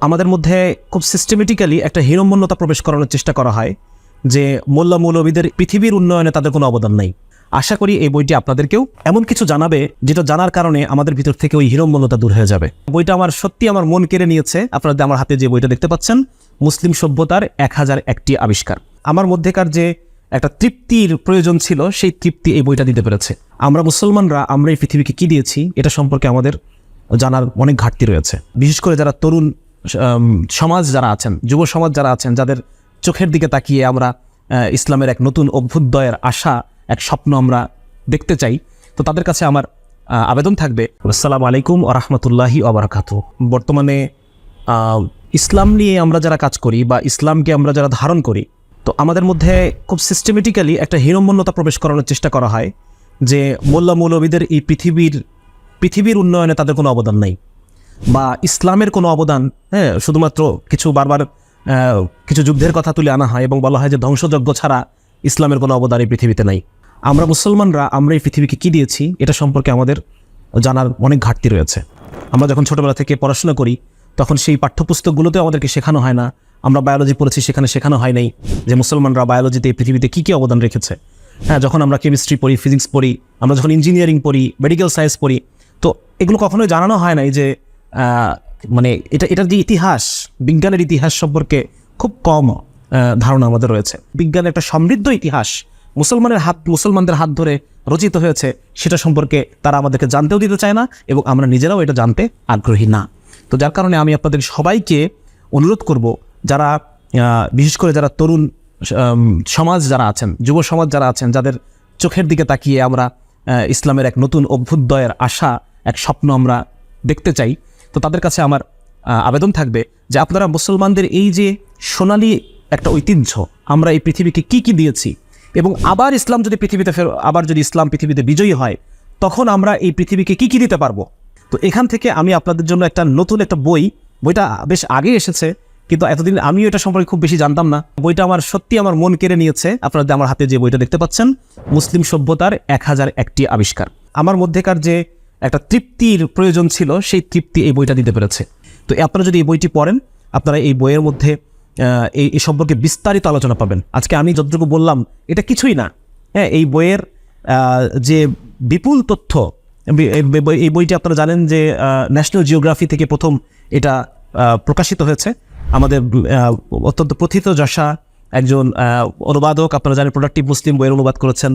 আমাদের মধ্যে খুব সিস্টেমেটিক্যালি একটা হীনম্মন্যতা প্রবেশ করানোর চেষ্টা করা হয় যে মোল্লা মৌলবীদের পৃথিবীর উন্নয়নে তাদের কোনো অবদান নেই। আশা করি এই বইটি আপনাদেরকেও এমন কিছু জানাবে যেটা জানার কারণে আমাদের ভিতর থেকে ওই হীনম্মন্যতা দূর হয়ে যাবে। বইটা আমার সত্যি আমার মন কেড়ে নিয়েছে। আপনারা আমার হাতে যে বইটা দেখতে পাচ্ছেন, মুসলিম সভ্যতার এক হাজার একটি আবিষ্কার। আমার মধ্যেকার যে একটা তৃপ্তির প্রয়োজন ছিল, সেই তৃপ্তি এই বইটা দিতে পেরেছে। আমরা মুসলমানরা, আমরা এই পৃথিবীকে কি দিয়েছি, এটা সম্পর্কে আমাদের জানার অনেক ঘাটতি রয়েছে। বিশেষ করে যারা তরুণ সমাজ যারা আছেন, যুব সমাজ যারা আছেন, যাদের চোখের দিকে তাকিয়ে আমরা ইসলামের এক নতুন অভ্যুদয়ের আশা, এক স্বপ্ন আমরা দেখতে চাই, তো তাদের কাছে আমার আবেদন থাকবে। আসসালামু আলাইকুম ও রহমতুল্লাহি আবরাকাত বর্তমানে ইসলাম নিয়ে আমরা যারা কাজ করি বা ইসলামকে আমরা যারা ধারণ করি, তো আমাদের মধ্যে খুব সিস্টেমেটিক্যালি একটা হীনম্মন্যতা প্রবেশ করানোর চেষ্টা করা হয়, যে মোল্লা মৌলবীদের এই পৃথিবীর পৃথিবীর উন্নয়নে তাদের কোনো অবদান নেই। বা ইসলামের কোনো অবদান হ্যাঁ শুধুমাত্র কিছু বারবার কিছু যুদ্ধের কথা তুলে আনা হয় এবং বলা হয় যে ধ্বংসযজ্ঞ ছাড়া ইসলামের কোনো অবদান এই পৃথিবীতে নাই। আমরা মুসলমানরা, আমরা এই পৃথিবীকে কী দিয়েছি, এটা সম্পর্কে আমাদের জানার অনেক ঘাটতি রয়েছে। আমরা যখন ছোটবেলা থেকে পড়াশোনা করি, তখন সেই পাঠ্যপুস্তকগুলোতে আমাদেরকে শেখানো হয় না। আমরা বায়োলজি পড়েছি, সেখানে শেখানো হয় নাই যে মুসলমানরা বায়োলজিতে এই পৃথিবীতে কী কী অবদান রেখেছে। হ্যাঁ যখন আমরা কেমিস্ট্রি পড়ি ফিজিক্স পড়ি, আমরা যখন ইঞ্জিনিয়ারিং পড়ি মেডিকেল সায়েন্স পড়ি, তো এগুলো কখনোই জানানো হয় নাই যে মানে এটা এটার যে ইতিহাস, বিজ্ঞানের ইতিহাস সম্পর্কে খুব কম ধারণা আমাদের রয়েছে। বিজ্ঞানের একটা সমৃদ্ধ ইতিহাস। মুসলমানের হাত, মুসলমানদের হাত ধরে রচিত হয়েছে, সেটা সম্পর্কে তারা আমাদেরকে জানতেও দিতে চায় না এবং আমরা নিজেরাও এটা জানতে আগ্রহী না। তো যার কারণে আমি আপনাদের সবাইকে অনুরোধ করব, যারা বিশেষ করে যারা তরুণ সমাজ যারা আছেন, যুব সমাজ যারা আছেন, যাদের চোখের দিকে তাকিয়ে আমরা ইসলামের এক নতুন অভ্যুদয়ের আশা, এক স্বপ্ন আমরা দেখতে চাই তো তাদের কাছে আমার আবেদন থাকবে যে আপনারা মুসলমানদের এই যে সোনালি একটা ঐতিহ্য, আমরা এই পৃথিবীকে কি কি দিয়েছি? এবং আবার ইসলাম যদি পৃথিবীতে ফের, আবার যদি ইসলাম পৃথিবীতে বিজয়ী হয়, তখন আমরা এই পৃথিবীকে কি কি দিতে পারব? তো এখান থেকে আমি আপনাদের জন্য একটা নতুন একটা বই, বইটা বেশ আগে এসেছে, কিন্তু এতদিন আমিও এটা সম্পর্কে খুব বেশি জানতাম না। বইটা আমার সত্যি আমার মন কেড়ে নিয়েছে। আপনারা আমার হাতে যে বইটা দেখতে পাচ্ছেন, মুসলিম সভ্যতার এক হাজার একটি আবিষ্কার। আমার মধ্যেকার যে একটা তৃপ্তির প্রয়োজন ছিল, সেই তৃপ্তি এই বইটা দিতে পেরেছে। তো আপনারা যদি এই বইটি পড়েন, আপনারা এই বইয়ের মধ্যে এই এই সম্পর্কে বিস্তারিত আলোচনা পাবেন। আজকে আমি যতটুকু বললাম, এটা কিছুই না। হ্যাঁ এই বইয়ের যে বিপুল তথ্য এই বইটি আপনারা জানেন যে ন্যাশনাল জিওগ্রাফি থেকে প্রথম এটা প্রকাশিত হয়েছে। আমাদের অত্যন্ত প্রথিত যশা, একজন অনুবাদক, আপনারা জানেন প্রোডাক্টিভ মুসলিম বইয়ের অনুবাদ করেছেন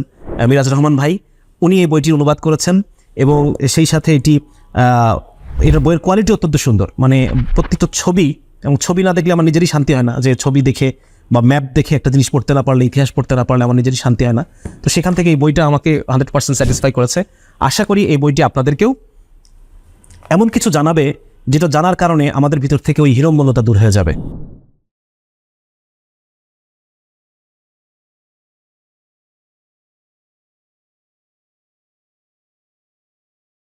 মিরাজ রহমান ভাই, উনি এই বইটির অনুবাদ করেছেন। এবং সেই সাথে এটি এটার বইয়ের কোয়ালিটি অত্যন্ত সুন্দর। মানে প্রত্যেকটা ছবি, এবং ছবি না দেখলে আমার নিজেরই শান্তি হয় না যে ছবি দেখে বা ম্যাপ দেখে একটা জিনিস পড়তে না পারলে, ইতিহাস পড়তে না পারলে আমার নিজেরই শান্তি হয় না। তো সেখান থেকে এই বইটা আমাকে হান্ড্রেড পার্সেন্ট স্যাটিসফাই করেছে। আশা করি এই বইটি আপনাদেরকেও এমন কিছু জানাবে, যেটা জানার কারণে আমাদের ভিতর থেকে ওই হিরম্বলতা দূর হয়ে যাবে।